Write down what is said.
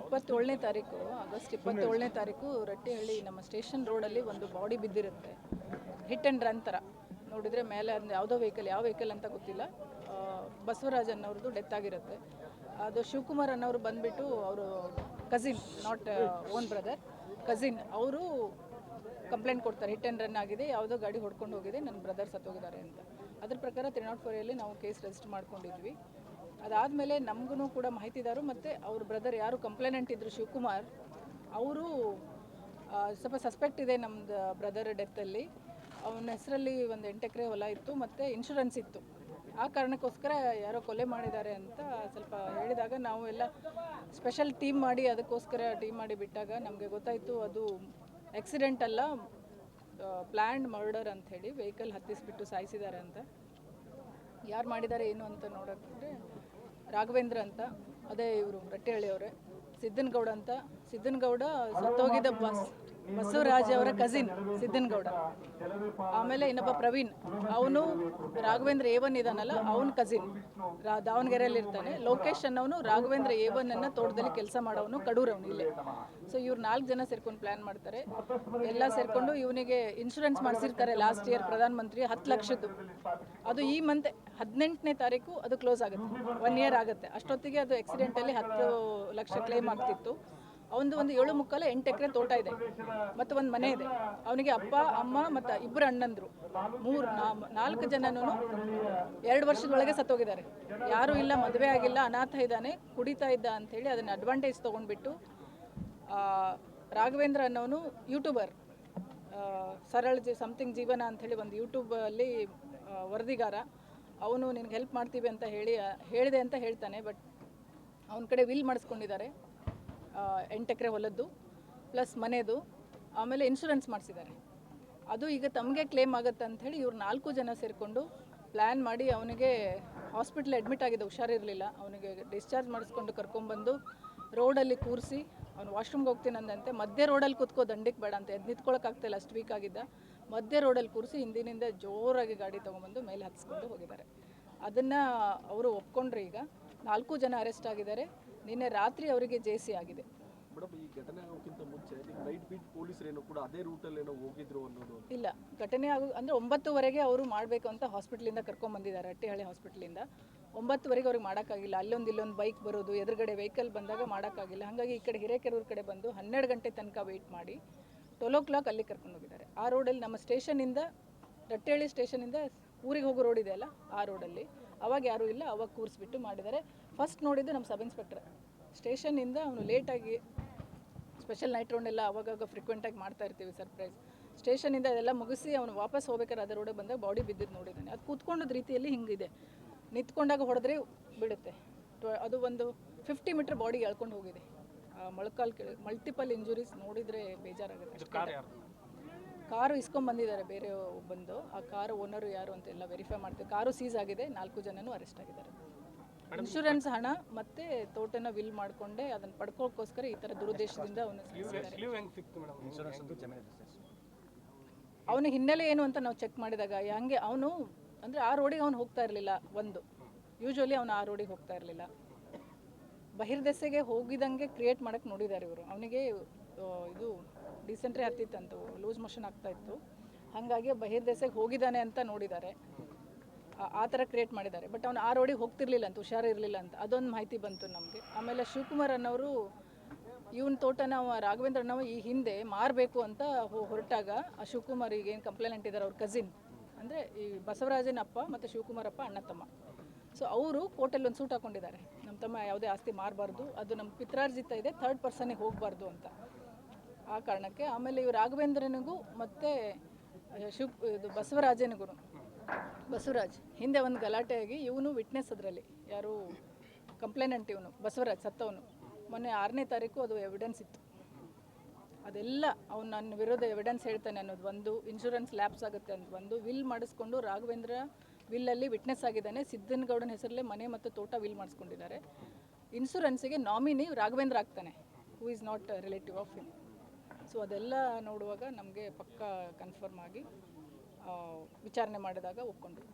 ಇಪ್ಪತ್ತೇಳನೇ ತಾರೀಕು, ಆಗಸ್ಟ್ ಇಪ್ಪತ್ತೇಳನೇ ತಾರೀಕು ರಟ್ಟಿಹಳ್ಳಿ ನಮ್ಮ ಸ್ಟೇಷನ್ ರೋಡಲ್ಲಿ ಒಂದು ಬಾಡಿ ಬಿದ್ದಿರುತ್ತೆ. ಹಿಟ್ ಆ್ಯಂಡ್ ರನ್ ಥರ. ನೋಡಿದರೆ ಮೇಲೆ ಅಂದರೆ ಯಾವುದೋ ವೆಹಿಕಲ್, ಯಾವ ವೆಹಿಕಲ್ ಅಂತ ಗೊತ್ತಿಲ್ಲ. ಬಸವರಾಜ್ ಅನ್ನೋರ್ದು ಡೆತ್ ಆಗಿರುತ್ತೆ. ಅದು ಶಿವಕುಮಾರ್ ಅನ್ನೋರು ಬಂದುಬಿಟ್ಟು ಅವರು cousin not own brother cousin, ಅವರು ಕಂಪ್ಲೇಂಟ್ ಕೊಡ್ತಾರೆ, ಹಿಟ್ ಆ್ಯಂಡ್ ರನ್ ಆಗಿದೆ, ಯಾವುದೋ ಗಾಡಿ ಹೊಡ್ಕೊಂಡು ಹೋಗಿದೆ, ನನ್ನ ಬ್ರದರ್ ಸತ್ತೋಗಿದ್ದಾರೆ ಅಂತ. ಅದ್ರ ಪ್ರಕಾರ ತ್ರೀ ನಾಟ್ ಫೋರಲ್ಲಿ ನಾವು ಕೇಸ್ ರಿಜಿಸ್ಟರ್ ಮಾಡ್ಕೊಂಡಿದ್ವಿ. ಅದಾದಮೇಲೆ ನಮಗೂ ಕೂಡ ಮಾಹಿತಿದಾರು ಮತ್ತು ಅವ್ರ ಬ್ರದರ್ ಯಾರು ಕಂಪ್ಲೇನೆಂಟ್ ಇದ್ದರು ಶಿವಕುಮಾರ್, ಅವರು ಸ್ವಲ್ಪ ಸಸ್ಪೆಕ್ಟ್ ಇದೆ ನಮ್ಮದು ಬ್ರದರ್ ಡೆತ್ತಲ್ಲಿ ಅವನ ಹೆಸರಲ್ಲಿ ಒಂದು ಎಂಟು ಎಕರೆ ಹೊಲ ಇತ್ತು ಮತ್ತು ಇನ್ಶೂರೆನ್ಸ್ ಇತ್ತು. ಆ ಕಾರಣಕ್ಕೋಸ್ಕರ ಯಾರೋ ಕೊಲೆ ಮಾಡಿದ್ದಾರೆ ಅಂತ ಸ್ವಲ್ಪ ಹೇಳಿದಾಗ ನಾವು ಎಲ್ಲ ಸ್ಪೆಷಲ್ ಟೀಮ್ ಮಾಡಿ ಅದಕ್ಕೋಸ್ಕರ ಟೀಮ್ ಮಾಡಿ ಬಿಟ್ಟಾಗ ನಮಗೆ ಗೊತ್ತಾಯಿತು ಅದು ಆಕ್ಸಿಡೆಂಟ್ ಅಲ್ಲ. ಪ್ಲ್ಯಾಂಡ್ ಮರ್ಡರ್ ಅಂತ ಹೇಳಿ ವೆಹಿಕಲ್ ಹತ್ತಿಸ್ಬಿಟ್ಟು ಸಾಯಿಸಿದ್ದಾರೆ ಅಂತ. ಯಾರು ಮಾಡಿದ್ದಾರೆ ಏನು ಅಂತ ನೋಡೋಕ್ಕೆ ರಾಘವೇಂದ್ರ ಅಂತ, ಅದೇ ಇವರು ರಟ್ಟಿಹಳ್ಳಿಯವರೇ ಸಿದ್ದನಗೌಡ ಅಂತ. ಸಿದ್ದನಗೌಡ ಸತ್ತೋಗಿದ್ದ ಬಸ್ ಬಸವರಾಜ್ ಅವರ ಕಸಿನ್ ಸಿದ್ದನಗೌಡ ಆಮೇಲೆ ಇನ್ನೊಬ್ಬ ಪ್ರವೀಣ್. ಅವನು ರಾಘವೇಂದ್ರ ಏವನ್ ಇದಾನಲ್ಲ, ಅವನ ಕಸಿನ್ ದಾವಣಗೆರೆಯಲ್ಲಿ ಇರ್ತಾನೆ ಲೋಕೇಶ್ ಅನ್ನೋನು ರಾಘವೇಂದ್ರ ಏವನ್ ಅನ್ನ ತೋಟದಲ್ಲಿ ಕೆಲಸ ಮಾಡೋನು ಕಡೂರವನು ಇಲ್ಲೇ. ಸೊ ಇವ್ರು ನಾಲ್ಕು ಜನ ಸೇರ್ಕೊಂಡು ಪ್ಲಾನ್ ಮಾಡ್ತಾರೆ. ಎಲ್ಲ ಸೇರ್ಕೊಂಡು ಇವನಿಗೆ ಇನ್ಶೂರೆನ್ಸ್ ಮಾಡಿಸಿರ್ತಾರೆ ಲಾಸ್ಟ್ ಇಯರ್ ಪ್ರಧಾನಮಂತ್ರಿ ಹತ್ತು ಲಕ್ಷದ್ದು. ಅದು ಈ ಮಂತ್ ಹದಿನೆಂಟನೇ ತಾರೀಕು ಅದು ಕ್ಲೋಸ್ ಆಗುತ್ತೆ. ಒನ್ ಇಯರ್ ಆಗುತ್ತೆ. ಅಷ್ಟೊತ್ತಿಗೆ ಅದು ಆಕ್ಸಿಡೆಂಟಲ್ಲಿ ಹತ್ತು ಲಕ್ಷ ಕ್ಲೇಮ್ ಆಗ್ತಿತ್ತು. ಅವನದು ಒಂದು ಏಳು ಮುಕ್ಕಾಲ ಎಂಟು ಎಕರೆ ತೋಟ ಇದೆ. ಮತ್ತು ಒಂದು ಮನೆ ಇದೆ. ಅವನಿಗೆ ಅಪ್ಪ, ಅಮ್ಮ ಮತ್ತು ಇಬ್ಬರು ಅಣ್ಣಂದರು. ಮೂರು ನಾಲ್ಕು ಜನನೂ ಎರಡು ವರ್ಷದೊಳಗೆ ಸತ್ತೋಗಿದ್ದಾರೆ. ಯಾರೂ ಇಲ್ಲ, ಮದುವೆ ಆಗಿಲ್ಲ, ಅನಾಥ ಇದ್ದಾನೆ, ಕುಡಿತಾ ಇದ್ದ ಅಂಥೇಳಿ ಅದನ್ನು ಅಡ್ವಾಂಟೇಜ್ ತೊಗೊಂಡ್ಬಿಟ್ಟು ರಾಘವೇಂದ್ರ ಅನ್ನೋನು ಯೂಟ್ಯೂಬರ್ ಸರಳ ಜಿ ಸಮಥಿಂಗ್ ಜೀವನ ಅಂಥೇಳಿ ಒಂದು ಯೂಟ್ಯೂಬಲ್ಲಿ ವರದಿಗಾರ. ಅವನು ನಿನಗೆ ಹೆಲ್ಪ್ ಮಾಡ್ತೀವಿ ಅಂತ ಹೇಳಿ ಹೇಳಿದೆ ಅಂತ ಹೇಳ್ತಾನೆ ಬಟ್ ಅವನ ಕಡೆ ವಿಲ್ ಮಾಡಿಸ್ಕೊಂಡಿದ್ದಾರೆ. ಎಂಟು ಎಕರೆ ಹೊಲದ್ದು ಪ್ಲಸ್ ಮನೆದು, ಆಮೇಲೆ ಇನ್ಶೂರೆನ್ಸ್ ಮಾಡಿಸಿದ್ದಾರೆ. ಅದು ಈಗ ತಮಗೆ ಕ್ಲೇಮ್ ಆಗುತ್ತೆ ಅಂಥೇಳಿ ಇವ್ರು ನಾಲ್ಕು ಜನ ಸೇರಿಕೊಂಡು ಪ್ಲ್ಯಾನ್ ಮಾಡಿ ಅವನಿಗೆ ಹಾಸ್ಪಿಟ್ಲ್ ಅಡ್ಮಿಟ್ ಆಗಿದೆ ಹುಷಾರಿರಲಿಲ್ಲ. ಅವನಿಗೆ ಡಿಸ್ಚಾರ್ಜ್ ಮಾಡಿಸ್ಕೊಂಡು ಕರ್ಕೊಂಬಂದು ರೋಡಲ್ಲಿ ಕೂರಿಸಿ, ಅವ್ನು ವಾಶ್ರೂಮ್ಗೆ ಹೋಗ್ತೀನಿ ಅಂದಂತೆ ಮಧ್ಯೆ ರೋಡಲ್ಲಿ ಕೂತ್ಕೋ, ದಂಡಿಗೆ ಬೇಡ ಅಂತ ಎದ್ದು ನಿಂತ್ಕೊಳ್ಳೋಕ್ಕಾಗ್ತಾಯಿಲ್ಲ ಅಷ್ಟು ವೀಕ್ ಆಗಿದ್ದ. ಮಧ್ಯೆ ರೋಡಲ್ಲಿ ಕೂರಿಸಿ ಹಿಂದಿನಿಂದ ಜೋರಾಗಿ ಗಾಡಿ ತೊಗೊಂಬಂದು ಮೇಲೆ ಹತ್ಸ್ಕೊಂಡು ಹೋಗಿದ್ದಾರೆ. ಅದನ್ನು ಅವರು ಒಪ್ಕೊಂಡ್ರೆ ಈಗ. ನಾಲ್ಕು ಜನ ಅರೆಸ್ಟ್ ಆಗಿದ್ದಾರೆ. ನಿನ್ನೆ ರಾತ್ರಿ ಅವರಿಗೆ ಜೆ ಸಿ ಆಗಿದೆ. ಮೇಡಮ್, ಈ ಘಟನೆ ಆಗೋಕ್ಕಿಂತ ಮುಂಚೆ ನೈಟ್ ಬೀಟ್ ಪೊಲೀಸರೇನೋ ಕೂಡ ಅದೇ ರೂಟಲ್ಲಿ ಏನೋ ಹೋಗಿದ್ರು ಅನ್ನೋದು ಇಲ್ಲ, ಘಟನೆ ಆಗೋ, ಅಂದರೆ ಒಂಬತ್ತುವರೆಗೆ ಅವರು ಮಾಡಬೇಕು ಅಂತ ಹಾಸ್ಪಿಟ್ಲಿಂದ ಕರ್ಕೊಂಬಂದಿದ್ದಾರೆ ಅಟ್ಟಿಹಳ್ಳಿ ಹಾಸ್ಪಿಟ್ಲಿಂದ ಒಂಬತ್ತುವರೆಗೆ ಅವ್ರಿಗೆ ಮಾಡೋಕ್ಕಾಗಿಲ್ಲ, ಅಲ್ಲೊಂದು ಇಲ್ಲೊಂದು ಬೈಕ್ ಬರೋದು, ಎದುರುಗಡೆ ವೆಹಿಕಲ್ ಬಂದಾಗ ಮಾಡೋಕ್ಕಾಗಿಲ್ಲ. ಹಾಗಾಗಿ ಈ ಕಡೆ ಹಿರೇಕೆರೂರು ಕಡೆ ಬಂದು ಹನ್ನೆರಡು ಗಂಟೆ ತನಕ ವೆಯ್ಟ್ ಮಾಡಿ ಟ್ವೆಲ್ ಓ ಕ್ಲಾಕ್ ಅಲ್ಲಿ ಕರ್ಕೊಂಡು ಹೋಗಿದ್ದಾರೆ. ಆ ರೋಡಲ್ಲಿ ನಮ್ಮ ಸ್ಟೇಷನಿಂದ ರಟ್ಟೆಹಳ್ಳಿ ಸ್ಟೇಷನಿಂದ ಊರಿಗೆ ಹೋಗೋ ರೋಡ್ ಇದೆ ಅಲ್ಲ, ಆ ರೋಡಲ್ಲಿ ಅವಾಗ ಯಾರೂ ಇಲ್ಲ, ಅವಾಗ ಕೂರಿಸ್ಬಿಟ್ಟು ಮಾಡಿದ್ದಾರೆ. ಫಸ್ಟ್ ನೋಡಿದ್ದು ನಮ್ಮ ಸಬ್ ಇನ್ಸ್ಪೆಕ್ಟರ್ ಸ್ಟೇಷನಿಂದ ಅವನು ಲೇಟಾಗಿ ಸ್ಪೆಷಲ್ ನೈಟ್ ರೌಂಡ್ ಎಲ್ಲ ಅವಾಗಾಗ ಫ್ರೀಕ್ವೆಂಟಾಗಿ ಮಾಡ್ತಾ ಇರ್ತೀವಿ ಸರ್ಪ್ರೈಸ್ ಸ್ಟೇಷನಿಂದ ಅದೆಲ್ಲ ಮುಗಿಸಿ ಅವನು ವಾಪಸ್ ಹೋಗ್ಬೇಕಾದ್ರೆ ಅದರ ರೋಡಿಗೆ ಬಂದಾಗ ಬಾಡಿ ಬಿದ್ದಿದ್ದು ನೋಡಿದ್ದಾನೆ ಅದು ಕೂತ್ಕೊಂಡದ ರೀತಿಯಲ್ಲಿ ಹಿಂಗಿದೆ. ನಿಂತ್ಕೊಂಡಾಗ ಹೊಡೆದ್ರೆ ಬಿಡುತ್ತೆ. ಅದು ಒಂದು ಫಿಫ್ಟಿ ಮೀಟ್ರ್ ಬಾಡಿ ಎಳ್ಕೊಂಡು ಹೋಗಿದೆ. ಮೊಳಕಾಲ್ ಕೆಳ ಮಲ್ಟಿಪಲ್ ಇಂಜುರೀಸ್ ನೋಡಿದರೆ ಬೇಜಾರಾಗುತ್ತೆ. ಕಾರು ಕಾರು ಇಸ್ಕೊಂಬಂದಿದ್ದಾರೆ ಬೇರೆ ಬಂದು ಆ ಕಾರು ಓನರು ಯಾರು ಅಂತ ಎಲ್ಲ ವೆರಿಫೈ ಮಾಡ್ತೀವಿ. ಕಾರು ಸೀಸ್ ಆಗಿದೆ ನಾಲ್ಕು ಜನನೂ ಅರೆಸ್ಟ್ ಆಗಿದ್ದಾರೆ. ಇನ್ಶೂರೆನ್ಸ್ ಹಣ ಮತ್ತೆ ತೋಟನ ವಿಲ್ ಮಾಡ್ಕೊಂಡೆ ಅದನ್ನ ಪಡ್ಕೋಕ್ಕೋಸ್ಕರ ಈ ತರ ದುರುದ್ದೇಶದಿಂದ ಅವನು ಅವನ ಹಿನ್ನೆಲೆ ಏನು ಅಂತ ನಾವು ಚೆಕ್ ಮಾಡಿದಾಗ ಹಂಗೆ ಅವನು ಅಂದ್ರೆ ಆ ರೋಡಿಗೆ ಅವನು ಹೋಗ್ತಾ ಇರಲಿಲ್ಲ ಒಂದು. ಯೂಶ್ವಲಿ ಅವನು ಆ ರೋಡಿಗೆ ಹೋಗ್ತಾ ಇರಲಿಲ್ಲ. ಬಹಿರ್ದೆಸೆಗೆ ಹೋಗಿದಂಗೆ ಕ್ರಿಯೇಟ್ ಮಾಡಕ್ ನೋಡಿದ್ದಾರೆ ಇವರು. ಅವನಿಗೆ ಇದು ಡಿಸೆಂಟ್ರಿ ಹತ್ತಿತ್ತಂತು ಲೂಸ್ ಮೋಷನ್ ಆಗ್ತಾ ಇತ್ತು. ಹಾಗಾಗಿ ಬಹಿರ್ದೆಸೆಗೆ ಹೋಗಿದ್ದಾನೆ ಅಂತ ನೋಡಿದ್ದಾರೆ. ಆ- ಥರ ಕ್ರಿಯೇಟ್ ಮಾಡಿದ್ದಾರೆ. ಬಟ್ ಅವನು ಆ ರೋಡಿಗೆ ಹೋಗ್ತಿರ್ಲಿಲ್ಲ ಅಂತ ಹುಷಾರಿರಲಿಲ್ಲ ಅಂತ. ಅದೊಂದು ಮಾಹಿತಿ ಬಂತು ನಮಗೆ. ಆಮೇಲೆ ಶಿವಕುಮಾರ್ ಅನ್ನೋರು, ಇವನ ತೋಟನ ಅವ ರಾಘವೇಂದ್ರ ಅನ್ನೋ ಈ ಹಿಂದೆ ಮಾರಬೇಕು ಅಂತ ಹೊರಟಾಗ ಆ ಶಿವಕುಮಾರ್ ಈಗ ಏನು ಕಂಪ್ಲೇಂಟ್ ಇದ್ದಾರೆ ಅವ್ರ ಕಸಿನ್ ಅಂದರೆ ಈ ಬಸವರಾಜನ ಅಪ್ಪ ಮತ್ತು ಶಿವಕುಮಾರಪ್ಪ ಅಣ್ಣ ತಮ್ಮ. ಸೊ ಅವರು ಕೋರ್ಟಲ್ಲಿ ಒಂದು ಸೂಟ್ ಹಾಕೊಂಡಿದ್ದಾರೆ. ನಮ್ಮ ತಮ್ಮ ಯಾವುದೇ ಆಸ್ತಿ ಮಾರಬಾರ್ದು, ಅದು ನಮ್ಮ ಪಿತ್ರಾರ್ಜಿತ ಇದೆ ಥರ್ಡ್ ಪರ್ಸನಿಗೆ ಹೋಗಬಾರ್ದು ಅಂತ. ಆ ಕಾರಣಕ್ಕೆ ಆಮೇಲೆ ಇವು ರಾಘವೇಂದ್ರನಿಗೂ ಮತ್ತು ಶಿವ, ಇದು ಬಸವರಾಜನಿಗೂ ಬಸವರಾಜ್, ಹಿಂದೆ ಒಂದು ಗಲಾಟೆ ಆಗಿ ಇವನು ವಿಟ್ನೆಸ್ ಅದರಲ್ಲಿ. ಯಾರು ಕಂಪ್ಲೇನೆಂಟ್ ಇವನು, ಬಸವರಾಜ್, ಸತ್ತವನು. ಮೊನ್ನೆ ಆರನೇ ತಾರೀಕು ಅದು ಎವಿಡೆನ್ಸ್ ಇತ್ತು. ಅದೆಲ್ಲ ಅವ್ನು ನನ್ನ ವಿರೋಧ ಎವಿಡೆನ್ಸ್ ಹೇಳ್ತಾನೆ ಅನ್ನೋದು ಒಂದು ಇನ್ಶೂರೆನ್ಸ್ ಲ್ಯಾಪ್ಸ್ ಆಗುತ್ತೆ ಅಂತ ಒಂದು. ವಿಲ್ ಮಾಡಿಸ್ಕೊಂಡು ರಾಘವೇಂದ್ರ ವಿಲ್ಲಲ್ಲಿ ವಿಟ್ನೆಸ್ ಆಗಿದ್ದಾನೆ. ಸಿದ್ದನಗೌಡನ ಹೆಸರಲ್ಲೇ ಮನೆ ಮತ್ತು ತೋಟ ವಿಲ್ ಮಾಡಿಸ್ಕೊಂಡಿದ್ದಾರೆ. ಇನ್ಶೂರೆನ್ಸಿಗೆ ನಾಮಿನಿ ರಾಘವೇಂದ್ರ ಆಗ್ತಾನೆ. Who is not relative of him so ಅದೆಲ್ಲ ನೋಡುವಾಗ ನಮಗೆ ಪಕ್ಕ ಕನ್ಫರ್ಮ್ ಆಗಿ ವಿಚಾರಣೆ ಮಾಡಿದಾಗ ಒಪ್ಕೊಂಡ್ರು.